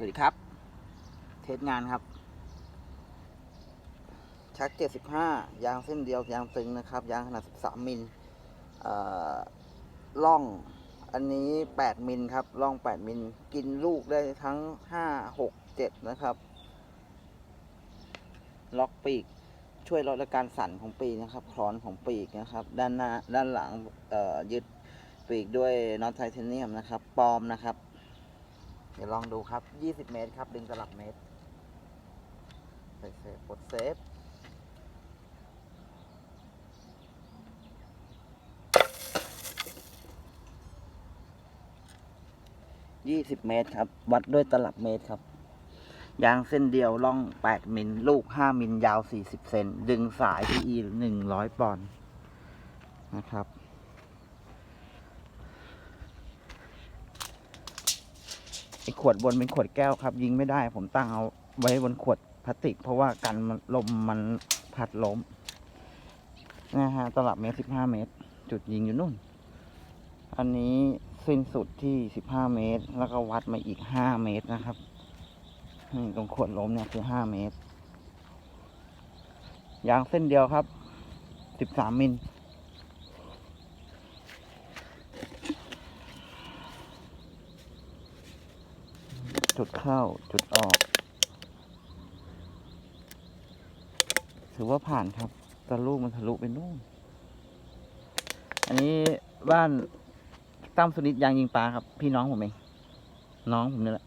สวัสดีครับ เทสงานครับ ชัก 75 ยางเส้นเดียวยางตึงนะครับ ยางขนาด 13 มิลล่องอันนี้ 8 มิลครับล่อง 8 มิล กินลูกได้ทั้ง 5 6 7 นะครับ ล็อกปีก ช่วยลดอาการสั่นของปีกนะครับคลอนของปีกนะครับ ด้านหน้าด้านหลังยึดปีกด้วยน็อตไทเทเนียมนะครับปลอมนะครับ เดี๋ยวลองดูครับ 20 เมตรครับ ดึงตลับเมตรใส่เซฟกดเซฟ20เมตรครับ วัดด้วยตลับเมตรครับ ยางเส้นเดียวล่อง8มิล ลูก5มิล ยาว40เซน ดึงสาย PE 100ปอนด์นะครับ อขวดบนเป็นขวดแก้วครับ ยิงไม่ได้ ผมตั้งเอาไว้บนขวดพลาสติก เพราะว่ากันลมมันพัดล้มนะฮะตลับเมตรสิบห้าเมตร จุดยิงอยู่นู่น อันนี้สิ้นสุดที่สิบห้าเมตร แล้วก็วัดมาอีกห้าเมตรนะครับตรงขวดล้มเนี่ยคือห้าเมตรยางเส้นเดียวครับสิบสามมิล จุดเข้าจุดออก ถือว่าผ่านครับตะลูกมันทะลุไปนู่น อันนี้บ้านตั้มสุนิทยางยิงปลาครับ พี่น้องผมเอง น้องผมนี่แหละ